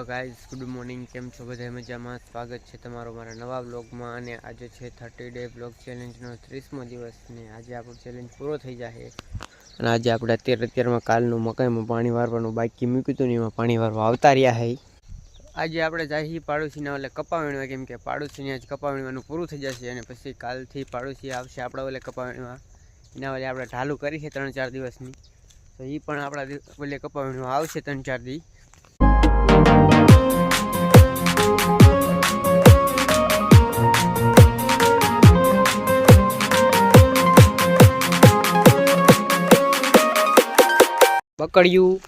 Hello guys, good morning. કેમ છો? બધા મજામાં? સ્વાગત છે તમારો મારા નવા બ્લોગમાં અને આજે છે થર્ટી ડે બ્લોગ ચેલેન્જનો ત્રીસમો દિવસ ને આજે આપણો ચેલેન્જ પૂરો થઈ જશે અને આજે આપણે અત્યારે અત્યારમાં કાલનું મકાઈમાં પાણી વારવાનું બાકી મૂક્યું હતું ને એમાં પાણી વારવા આવતા રહ્યા હે. આજે આપણે જાહી પાડોશીના એટલે કપા વીણવા કેમ કે પાડોશીને આજે કપા પૂરું થઈ જશે અને પછી કાલથી પાડોશી આવશે આપણા ઓલે કપા વીણવા એના ઓલે આપણે ઢાલું કરી છે ત્રણ ચાર દિવસની. તો એ પણ આપણા ઓલે કપા વીણવા આવશે ત્રણ ચાર દી. બકડિયું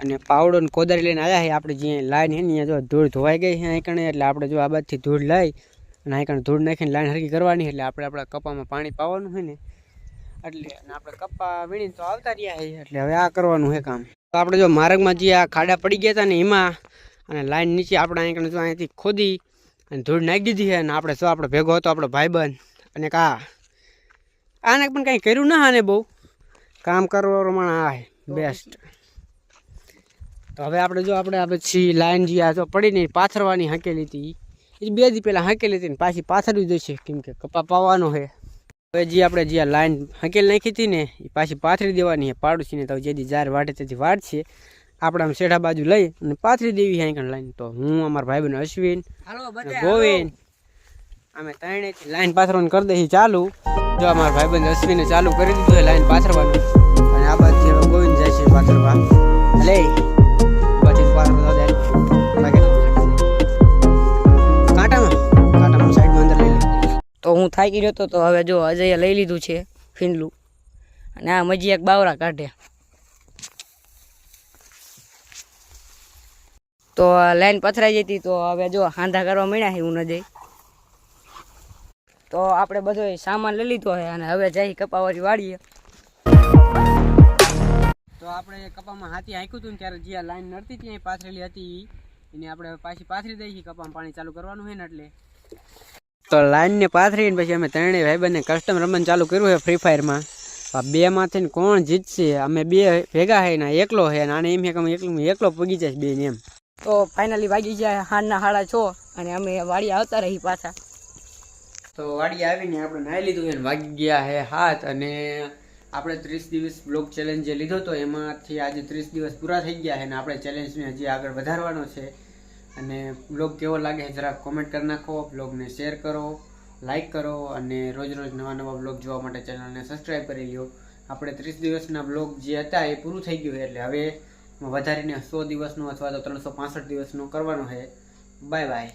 અને પાવડો ને કોદારી લઈને આવ્યા છે. આપણે જે લાઈન છે ને, અહીંયા જો ધૂળ ધોવાઈ ગઈ છે અહીં કણે એટલે આપણે જો આ બાજુથી ધૂળ લઈ અને અહીં કણે ધૂળ નાખીને લાઈન હરકી કરવાની એટલે આપણે આપણા કપામાં પાણી પાવાનું હોય ને, એટલે આપણે કપા વીણીને તો આવતા રહ્યા છે. એટલે હવે આ કરવાનું છે કામ. તો આપણે જો માર્ગમાં જે આ ખાડા પડી ગયા હતા ને, એમાં અને લાઈન નીચે આપણે અહીં કણે જો અહીંથી ખોદી અને ધૂળ નાખી દીધી છે અને આપણે જો આપણે ભેગો હતો, આપણો ભાઈબંધ. અને કા આને પણ કંઈ કર્યું ના આને બહુ. કામ કરવા પ્રમાણે આ બેસ્ટ તો હવે આપણે જો આપણે પછી લાઈન જે આ જો પડીને પાથરવાની હાંકેલી હતી. એ બે દી પહેલાં હાંકેલી હતી ને પાછી પાથરવી દેશે કેમ કે કપા પાવાનો છે. હવે જે આપણે જે લાઈન હાંકેલી નાખી હતી ને, એ પાછી પાથરી દેવાની છે, પાડોશીને તો જે દી જાર વાટે તેથી વાટ છે આપણે આમ શેઠા બાજુ લઈ અને પાથરી દેવી હાંકણ લાઈન. તો હું અમારા ભાઈબંધ અશ્વિન અને ગોવિંદ અમે ત્રણેયથી લાઈન પાથરવાનું કરી દઈએ ચાલુ. જો અમારા ભાઈબંધ અશ્વિને ચાલુ કરી દીધું છે લાઈન પાથરવાનું. અને આ બાજુ ગોવિંદ જાય છે પાથરવા. લે પછી પાથરવા જાય કાંટામાં? કાંટામાં સાઈડમાં અંદર લઈ લે. તો હું થાકી હતો તો હવે જો અજયે લઈ લીધું છે ફીંડલું. અને આ મજી એક બાવરા કાઢે તો લાઈન પથરાઈ જતી તો હવે જો હાંધા કરવા મળ્યા છે, હું ન જઈ. તો આપણે બધો સામાન લઈ લીધો છે અને હવે જઈ કપાવાળી વાળીએ તો આપણે કપામાં હાથી હાંક્યું હતું ત્યારે જે આ લાઈન નડતી હતી, અહીં પાથરેલી હતી એને આપણે પાછી પાથરી દઈએ છીએ, કપામાં પાણી ચાલુ કરવાનું છે ને એટલે. તો લાઈનને પાથરીને પછી અમે ત્રણેય ભાઈબંધને કસ્ટમ રમવાનું ચાલુ કર્યું છે ફ્રી ફાયરમાં આ બે માંથી કોણ જીતશે? અમે બે ભેગા છે ને એકલો છે અને એમ છે કે અમે એકલો એકલો પગી જાય બે ને એમ. તો ફાઇનલી વાગી ગયા હાંજના હાડા છ અને અમે વાડી આવતા રહી પાછા. તો વાડી આવીને આપણે નાહી લીધું અને વાગી ગયા હે હાથ અને આપણે ત્રીસ દિવસ બ્લોગ ચેલેન્જ જે લીધો હતો એમાંથી આજે ત્રીસ દિવસ પૂરા થઈ ગયા છે અને આપણે ચેલેન્જને હજી આગળ વધારવાનો છે. અને બ્લોગ કેવો લાગે છે જરાક કોમેન્ટ કરી નાખો, બ્લોગને શેર કરો લાઈક કરો અને રોજ રોજ નવા નવા બ્લોગ જોવા માટે ચેનલને સબસ્ક્રાઈબ કરી લ્યો. આપણે ત્રીસ દિવસના બ્લોગ જે હતા એ પૂરું થઈ ગયું એટલે હવે વધારીને સો દિવસનું અથવા તો ત્રણસો પાસઠ દિવસનું કરવાનું છે. Bye bye